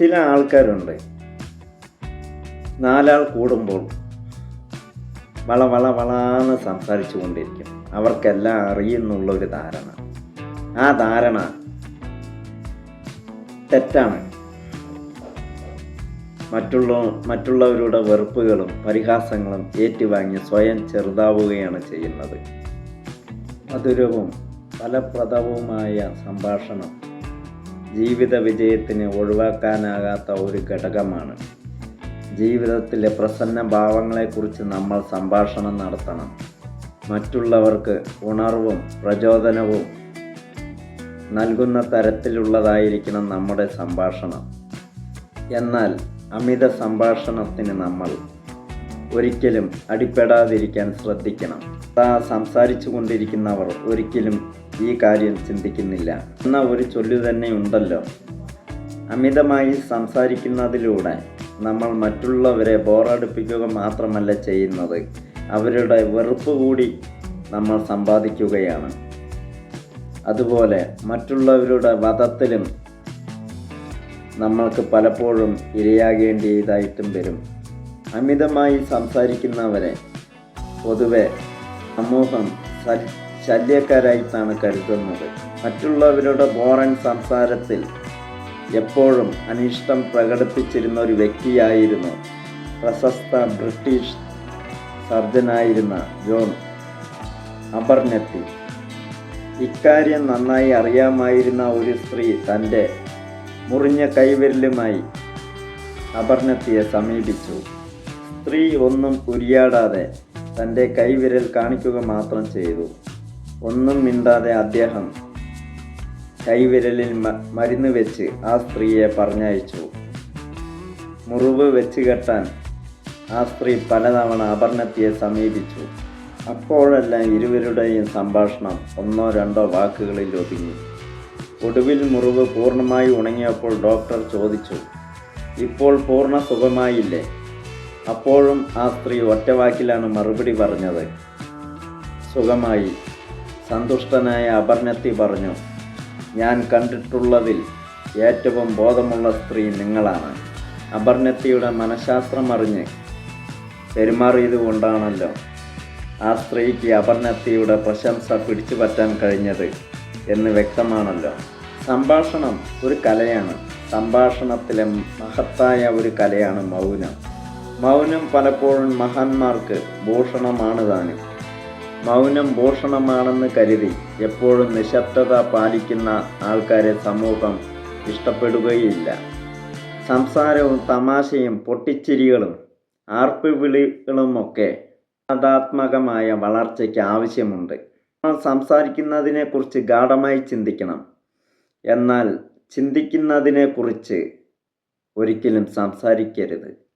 ചില ആൾക്കാരുണ്ട്. നാലാൾ കൂടുമ്പോൾ വള വള വളാന്ന് സംസാരിച്ചു കൊണ്ടിരിക്കും. അവർക്കെല്ലാം അറിയുന്നുള്ള ഒരു ധാരണ. ആ ധാരണ തെറ്റാണ്. മറ്റുള്ള മറ്റുള്ളവരുടെ വെറുപ്പുകളും പരിഹാസങ്ങളും ഏറ്റുവാങ്ങി സ്വയം ചെറുതാവുകയാണ് ചെയ്യുന്നത്. മധുരവും ഫലപ്രദവുമായ സംഭാഷണം ജീവിത വിജയത്തിന് ഒഴിവാക്കാനാകാത്ത ഒരു ഘടകമാണ്. ജീവിതത്തിലെ പ്രസന്ന ഭാവങ്ങളെക്കുറിച്ച് നമ്മൾ സംഭാഷണം നടത്തണം. മറ്റുള്ളവർക്ക് ഉണർവും പ്രചോദനവും നൽകുന്ന തരത്തിലുള്ളതായിരിക്കണം നമ്മുടെ സംഭാഷണം. എന്നാൽ അമിത സംഭാഷണത്തിന് നമ്മൾ ഒരിക്കലും അടിപ്പെടാതിരിക്കാൻ ശ്രദ്ധിക്കണം. സംസാരിച്ചു കൊണ്ടിരിക്കുന്നവർ ഒരിക്കലും ഈ കാര്യം ചിന്തിക്കുന്നില്ല. എന്ന ഒരു ചൊല്ലു തന്നെ ഉണ്ടല്ലോ. അമിതമായി സംസാരിക്കുന്നതിലൂടെ നമ്മൾ മറ്റുള്ളവരെ ബോറടിപ്പിക്കുക മാത്രമല്ല ചെയ്യുന്നത്. അവരുടെ വെറുപ്പ് കൂടി നമ്മൾ സമ്പാദിക്കുകയാണ്. അതുപോലെ മറ്റുള്ളവരുടെ വധത്തിലും നമ്മൾക്ക് പലപ്പോഴും ഇരയാകേണ്ടിയതായിട്ടും വരും. അമിതമായി സംസാരിക്കുന്നവരെ പൊതുവെ സമൂഹം ശല്യക്കാരായിട്ടാണ് കരുതുന്നത്. മറ്റുള്ളവരുടെ ബോറൻ സംസാരത്തിൽ എപ്പോഴും അനിഷ്ടം പ്രകടിപ്പിച്ചിരുന്ന ഒരു വ്യക്തിയായിരുന്നു പ്രശസ്ത ബ്രിട്ടീഷ് സർജനായിരുന്ന ജോൺ അബർനെത്തി. ഇക്കാര്യം നന്നായി അറിയാമായിരുന്ന ഒരു സ്ത്രീ തന്റെ മുറിഞ്ഞ കൈവിരലുമായി അപർണത്തിയെ സമീപിച്ചു. സ്ത്രീ ഒന്നും പുരിയാടാതെ തന്റെ കൈവിരൽ കാണിക്കുക മാത്രം ചെയ്തു. ഒന്നും മിണ്ടാതെ അദ്ദേഹം കൈവിരലിൽ മരുന്ന് വെച്ച് ആ സ്ത്രീയെ പറഞ്ഞയച്ചു. മുറിവ് വെച്ച് കെട്ടാൻ ആ സ്ത്രീ പലതവണ അപർണത്തിയെ സമീപിച്ചു. അപ്പോഴെല്ലാം ഇരുവരുടെയും സംഭാഷണം ഒന്നോ രണ്ടോ വാക്കുകളിൽ ഒതുങ്ങി. ഒടുവിൽ മുറിവ് പൂർണമായി ഉണങ്ങിയപ്പോൾ ഡോക്ടർ ചോദിച്ചു ഇപ്പോൾ പൂർണ സുഖമായില്ലേ? അപ്പോഴും ആ സ്ത്രീ ഒറ്റവാക്കിലാണ് മറുപടി പറഞ്ഞത്. സുഖമായി. സന്തുഷ്ടനായ അപർണത്തി പറഞ്ഞു ഞാൻ കണ്ടിട്ടുള്ളതിൽ ഏറ്റവും ബോധമുള്ള സ്ത്രീ നിങ്ങളാണ്. അപർണത്തിയുടെ മനഃശാസ്ത്രം അറിഞ്ഞ് പെരുമാറിയത് കൊണ്ടാണല്ലോ ആ സ്ത്രീക്ക് അപർണത്തിയുടെ പ്രശംസ പിടിച്ചു പറ്റാൻ കഴിഞ്ഞത് എന്ന് വ്യക്തമാണല്ലോ. സംഭാഷണം ഒരു കലയാണ്. സംഭാഷണത്തിലെ മഹത്തായ ഒരു കലയാണ് മൗനം. മൗനം പലപ്പോഴും മഹാന്മാർക്ക് ഭൂഷണമാണ് താനും. മൗനം ഭൂഷണമാണെന്ന് കരുതി എപ്പോഴും നിശബ്ദത പാലിക്കുന്ന ആൾക്കാരെ സമൂഹം ഇഷ്ടപ്പെടുകയില്ല. സംസാരവും തമാശയും പൊട്ടിച്ചിരികളും ആർപ്പുവിളികളുമൊക്കെ ആധ്യാത്മകമായ വളർച്ചയ്ക്ക് ആവശ്യമുണ്ട്. നമ്മൾ സംസാരിക്കുന്നതിനെക്കുറിച്ച് ഗാഠമായി ചിന്തിക്കണം. എന്നാൽ ചിന്തിക്കുന്നതിനെക്കുറിച്ച് ഒരിക്കലും സംസാരിക്കരുത്.